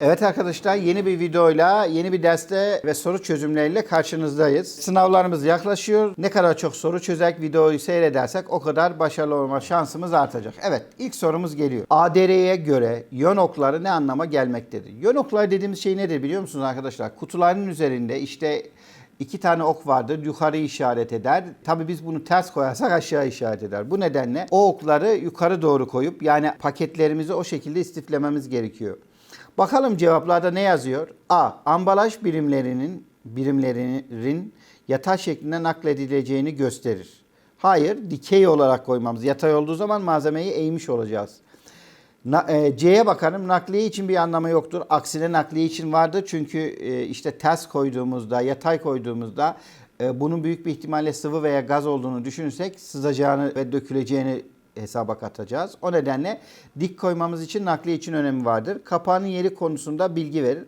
Evet arkadaşlar yeni bir videoyla, yeni bir derste ve soru çözümleriyle karşınızdayız. Sınavlarımız yaklaşıyor. Ne kadar çok soru çözerek videoyu seyredersek o kadar başarılı olma şansımız artacak. Evet ilk sorumuz geliyor. ADR'ye göre yön okları ne anlama gelmektedir? Yön okları dediğimiz şey nedir biliyor musunuz arkadaşlar? Kutuların üzerinde işte iki tane ok vardır. Yukarı işaret eder. Tabi biz bunu ters koyarsak aşağı işaret eder. Bu nedenle o okları yukarı doğru koyup yani paketlerimizi o şekilde istiflememiz gerekiyor. Bakalım cevaplarda ne yazıyor? A. Ambalaj birimlerinin birimlerin yatay şeklinde nakledileceğini gösterir. Hayır, dikey olarak koymamız. Yatay olduğu zaman malzemeyi eğmiş olacağız. E, C'ye bakalım. Nakliye için bir anlamı yoktur. Aksine nakliye için vardır. Çünkü e, işte ters koyduğumuzda, yatay koyduğumuzda e, bunun büyük bir ihtimalle sıvı veya gaz olduğunu düşünürsek sızacağını ve döküleceğini hesaba katacağız. O nedenle dik koymamız için nakliye için önemi vardır. Kapağın yeri konusunda bilgi verir.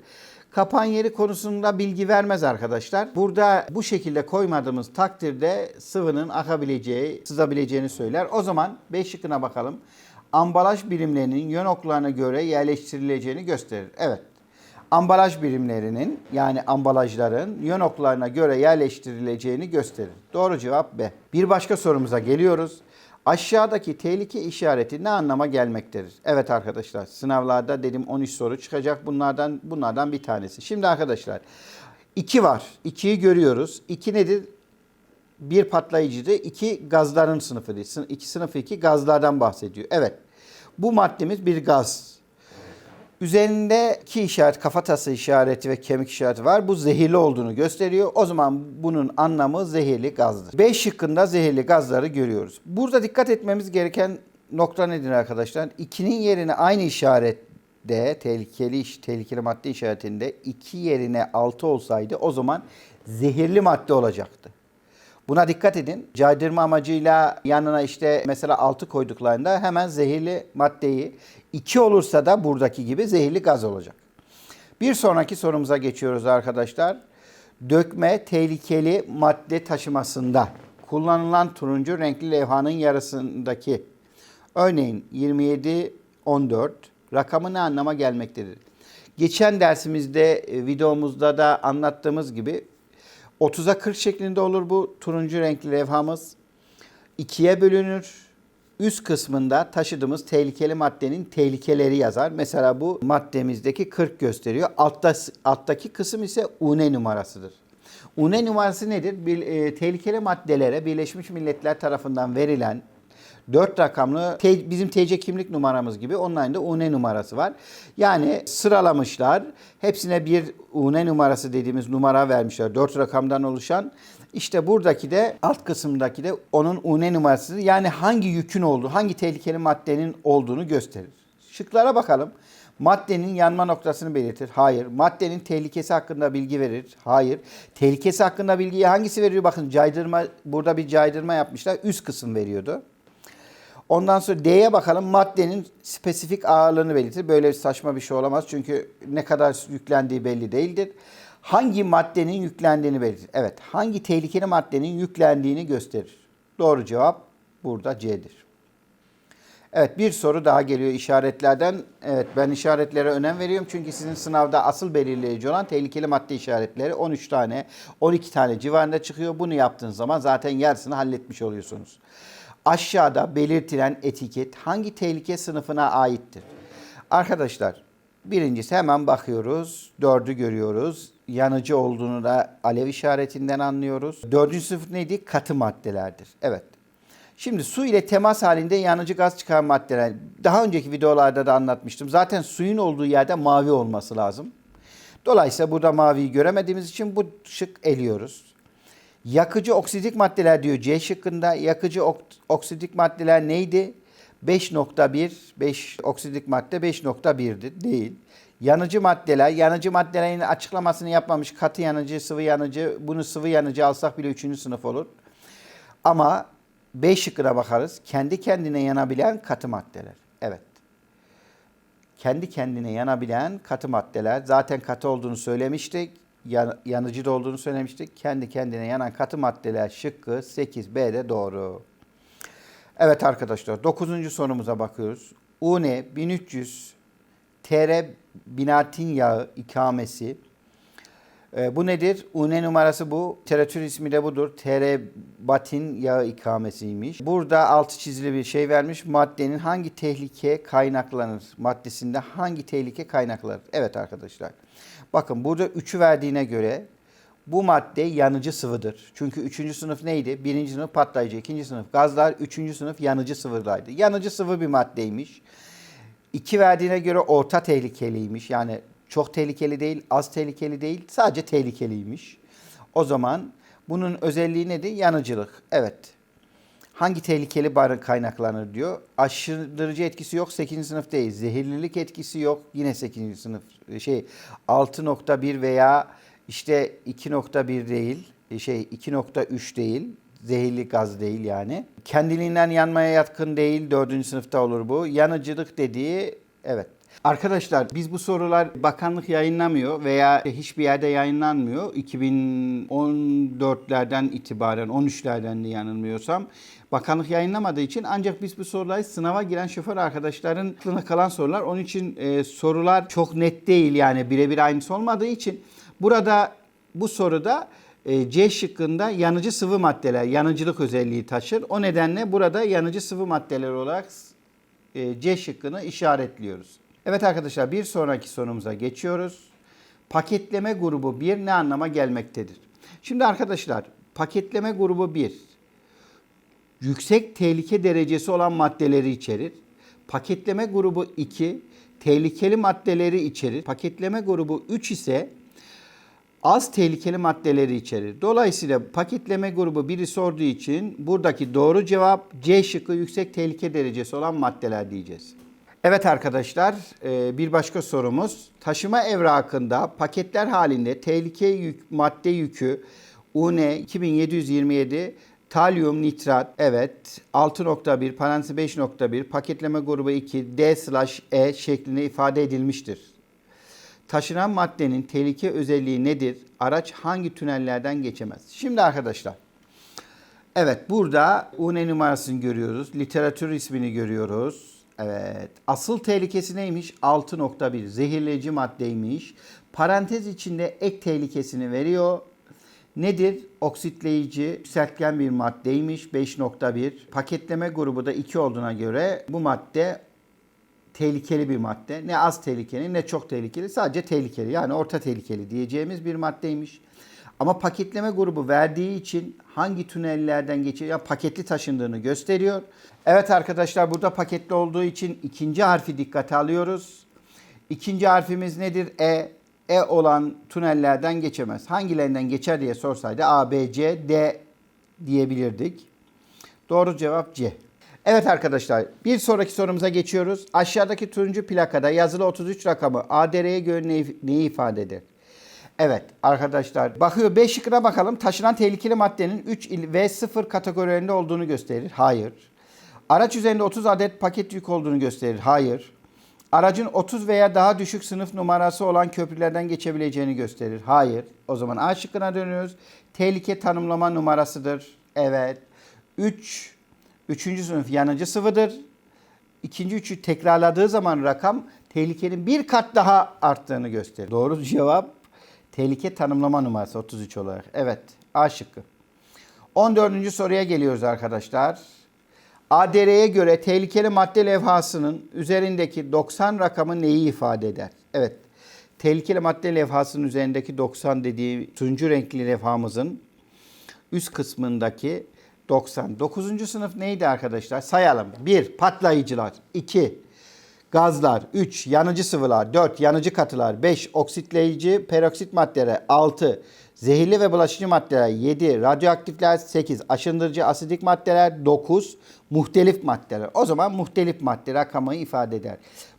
Kapağın yeri konusunda bilgi vermez arkadaşlar. Burada bu şekilde koymadığımız takdirde sıvının akabileceği, sızabileceğini söyler. O zaman B şıkkına bakalım. Ambalaj birimlerinin yön oklarına göre yerleştirileceğini gösterir. Evet. Ambalaj birimlerinin yani ambalajların yön oklarına göre yerleştirileceğini gösterir. Doğru cevap B. Bir başka sorumuza geliyoruz. Aşağıdaki tehlike işareti ne anlama gelmektedir? Evet arkadaşlar sınavlarda dedim 13 soru çıkacak bunlardan bunlardan bir tanesi. Şimdi arkadaşlar 2 var. 2'yi görüyoruz. 2 nedir? Bir patlayıcıdır. iki gazların sınıfıdır. Sın- İki sınıfı iki gazlardan bahsediyor. Evet. Bu maddemiz bir gaz. Üzerinde iki işaret, kafatası işareti ve kemik işareti var. Bu zehirli olduğunu gösteriyor. O zaman bunun anlamı zehirli gazdır. B şıkkında zehirli gazları görüyoruz. Burada dikkat etmemiz gereken nokta nedir arkadaşlar? İkinin yerine aynı işarette tehlikeli iş, tehlikeli madde işaretinde iki yerine altı olsaydı o zaman zehirli madde olacaktı. Buna dikkat edin. Caydırma amacıyla yanına işte mesela 6 koyduklarında hemen zehirli maddeyi 2 olursa da buradaki gibi zehirli gaz olacak. Bir sonraki sorumuza geçiyoruz arkadaşlar. Dökme tehlikeli madde taşımasında kullanılan turuncu renkli levhanın yarısındaki örneğin 27 14 rakamı ne anlama gelmektedir? Geçen dersimizde e, videomuzda da anlattığımız gibi 30'a 40 şeklinde olur bu turuncu renkli levhamız. İkiye bölünür. Üst kısmında taşıdığımız tehlikeli maddenin tehlikeleri yazar. Mesela bu maddemizdeki 40 gösteriyor. Altta, alttaki kısım ise UNE numarasıdır. UNE numarası nedir? Bir, e, tehlikeli maddelere Birleşmiş Milletler tarafından verilen 4 rakamlı bizim TC kimlik numaramız gibi onların da UNE numarası var. Yani sıralamışlar. Hepsine bir UNE numarası dediğimiz numara vermişler. 4 rakamdan oluşan. İşte buradaki de alt kısımdaki de onun UNE numarası. Yani hangi yükün olduğu, hangi tehlikeli maddenin olduğunu gösterir. Şıklara bakalım. Maddenin yanma noktasını belirtir. Hayır. Maddenin tehlikesi hakkında bilgi verir. Hayır. Tehlikesi hakkında bilgiyi hangisi veriyor? Bakın caydırma burada bir caydırma yapmışlar. Üst kısım veriyordu. Ondan sonra D'ye bakalım. Maddenin spesifik ağırlığını belirtir. Böyle saçma bir şey olamaz. Çünkü ne kadar yüklendiği belli değildir. Hangi maddenin yüklendiğini belirtir. Evet. Hangi tehlikeli maddenin yüklendiğini gösterir. Doğru cevap burada C'dir. Evet bir soru daha geliyor işaretlerden. Evet ben işaretlere önem veriyorum. Çünkü sizin sınavda asıl belirleyici olan tehlikeli madde işaretleri 13 tane, 12 tane civarında çıkıyor. Bunu yaptığınız zaman zaten yarısını halletmiş oluyorsunuz. Aşağıda belirtilen etiket hangi tehlike sınıfına aittir? Arkadaşlar birincisi hemen bakıyoruz. Dördü görüyoruz. Yanıcı olduğunu da alev işaretinden anlıyoruz. Dördüncü sınıf neydi? Katı maddelerdir. Evet. Şimdi su ile temas halinde yanıcı gaz çıkaran maddeler. Daha önceki videolarda da anlatmıştım. Zaten suyun olduğu yerde mavi olması lazım. Dolayısıyla burada maviyi göremediğimiz için bu şık eliyoruz. Yakıcı oksidik maddeler diyor C şıkkında. Yakıcı ok- oksidik maddeler neydi? 5.1, 5 oksidik madde 5.1'di değil. Yanıcı maddeler, yanıcı maddelerin açıklamasını yapmamış katı yanıcı, sıvı yanıcı. Bunu sıvı yanıcı alsak bile 3. sınıf olur. Ama B şıkkına bakarız. Kendi kendine yanabilen katı maddeler. Evet. Kendi kendine yanabilen katı maddeler. Zaten katı olduğunu söylemiştik. Yan- yanıcı da olduğunu söylemiştik. Kendi kendine yanan katı maddeler şıkkı 8B'de doğru. Evet arkadaşlar 9. sorumuza bakıyoruz. UNE 1300 TR binatin yağı ikamesi. E, bu nedir? UNE numarası bu. Literatür ismi de budur. Terebatin yağı ikamesiymiş. Burada altı çizili bir şey vermiş. Maddenin hangi tehlike kaynaklanır? Maddesinde hangi tehlike kaynaklanır? Evet arkadaşlar. Bakın burada üçü verdiğine göre bu madde yanıcı sıvıdır. Çünkü üçüncü sınıf neydi? Birinci sınıf patlayıcı, ikinci sınıf gazlar, üçüncü sınıf yanıcı sıvıdaydı. Yanıcı sıvı bir maddeymiş. İki verdiğine göre orta tehlikeliymiş. Yani çok tehlikeli değil, az tehlikeli değil, sadece tehlikeliymiş. O zaman bunun özelliği nedir? Yanıcılık. Evet. Hangi tehlikeli barın kaynaklanır diyor. Aşırıcı etkisi yok 8. sınıf değil. Zehirlilik etkisi yok yine 8. sınıf. Şey 6.1 veya işte 2.1 değil. Şey 2.3 değil. Zehirli gaz değil yani. Kendiliğinden yanmaya yatkın değil. 4. sınıfta olur bu. Yanıcılık dediği evet. Arkadaşlar biz bu sorular bakanlık yayınlamıyor veya hiçbir yerde yayınlanmıyor. 2014'lerden itibaren 13'lerden de yanılmıyorsam bakanlık yayınlamadığı için ancak biz bu soruları sınava giren şoför arkadaşların aklına kalan sorular. Onun için e, sorular çok net değil yani birebir aynısı olmadığı için burada bu soruda e, C şıkkında yanıcı sıvı maddeler, yanıcılık özelliği taşır. O nedenle burada yanıcı sıvı maddeler olarak e, C şıkkını işaretliyoruz. Evet arkadaşlar bir sonraki sorumuza geçiyoruz. Paketleme grubu 1 ne anlama gelmektedir? Şimdi arkadaşlar paketleme grubu 1 yüksek tehlike derecesi olan maddeleri içerir. Paketleme grubu 2 tehlikeli maddeleri içerir. Paketleme grubu 3 ise az tehlikeli maddeleri içerir. Dolayısıyla paketleme grubu biri sorduğu için buradaki doğru cevap C şıkkı yüksek tehlike derecesi olan maddeler diyeceğiz. Evet arkadaşlar e, bir başka sorumuz. Taşıma evrakında paketler halinde tehlike yük, madde yükü UNE 2727 talyum nitrat evet 6.1 parantez 5.1 paketleme grubu 2 D slash E şeklinde ifade edilmiştir. Taşınan maddenin tehlike özelliği nedir? Araç hangi tünellerden geçemez? Şimdi arkadaşlar Evet burada UNE numarasını görüyoruz. Literatür ismini görüyoruz. Evet. Asıl tehlikesi neymiş? 6.1 zehirleyici maddeymiş. Parantez içinde ek tehlikesini veriyor. Nedir? Oksitleyici, yükseltgen bir maddeymiş 5.1. Paketleme grubu da 2 olduğuna göre bu madde tehlikeli bir madde. Ne az tehlikeli ne çok tehlikeli sadece tehlikeli yani orta tehlikeli diyeceğimiz bir maddeymiş. Ama paketleme grubu verdiği için hangi tünellerden geçiyor? Ya paketli taşındığını gösteriyor. Evet arkadaşlar burada paketli olduğu için ikinci harfi dikkate alıyoruz. İkinci harfimiz nedir? E. E olan tünellerden geçemez. Hangilerinden geçer diye sorsaydı A, B, C, D diyebilirdik. Doğru cevap C. Evet arkadaşlar bir sonraki sorumuza geçiyoruz. Aşağıdaki turuncu plakada yazılı 33 rakamı ADR'ye göre neyi, ifade eder? Evet arkadaşlar bakıyor 5 şıkkına bakalım. Taşınan tehlikeli maddenin 3 il ve 0 kategorilerinde olduğunu gösterir. Hayır. Araç üzerinde 30 adet paket yük olduğunu gösterir. Hayır. Aracın 30 veya daha düşük sınıf numarası olan köprülerden geçebileceğini gösterir. Hayır. O zaman A şıkkına dönüyoruz. Tehlike tanımlama numarasıdır. Evet. 3 3. sınıf yanıcı sıvıdır. İkinci üçü tekrarladığı zaman rakam tehlikenin bir kat daha arttığını gösterir. Doğru cevap tehlike tanımlama numarası 33 olarak. Evet A şıkkı. 14. soruya geliyoruz arkadaşlar. ADR'ye göre tehlikeli madde levhasının üzerindeki 90 rakamı neyi ifade eder? Evet. Tehlikeli madde levhasının üzerindeki 90 dediği turuncu renkli levhamızın üst kısmındaki 90. 9. sınıf neydi arkadaşlar? Sayalım. 1. Patlayıcılar. 2. Gazlar. 3. Yanıcı sıvılar. 4. Yanıcı katılar. 5. Oksitleyici peroksit maddeler. 6. Zehirli ve bulaşıcı maddeler 7, radyoaktifler 8, aşındırıcı asidik maddeler 9, muhtelif maddeler. O zaman muhtelif madde rakamı ifade eder.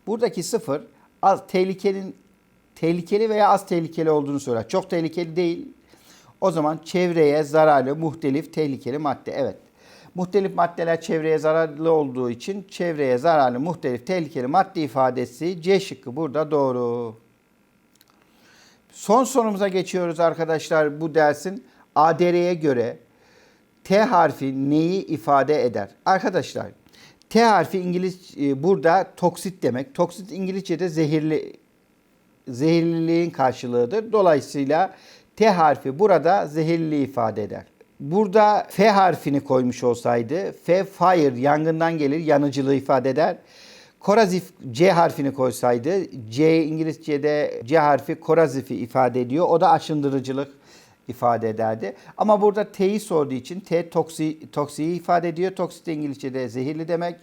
Buradaki sıfır az tehlikenin tehlikeli veya az tehlikeli olduğunu söyler. Çok tehlikeli değil. O zaman çevreye zararlı, muhtelif, tehlikeli madde. Evet. Muhtelif maddeler çevreye zararlı olduğu için çevreye zararlı, muhtelif, tehlikeli madde ifadesi C şıkkı burada doğru. Son sorumuza geçiyoruz arkadaşlar bu dersin. ADR'ye göre T harfi neyi ifade eder? Arkadaşlar T harfi İngiliz e, burada toksit demek. Toksit İngilizce'de zehirli zehirliliğin karşılığıdır. Dolayısıyla T harfi burada zehirliliği ifade eder. Burada F harfini koymuş olsaydı F fire yangından gelir yanıcılığı ifade eder. Korazif C harfini koysaydı C İngilizce'de C harfi korazifi ifade ediyor. O da aşındırıcılık ifade ederdi. Ama burada T'yi sorduğu için T toksi, toksiyi ifade ediyor. Toksit de İngilizce'de zehirli demek.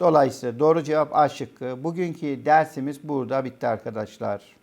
Dolayısıyla doğru cevap A şıkkı. Bugünkü dersimiz burada bitti arkadaşlar.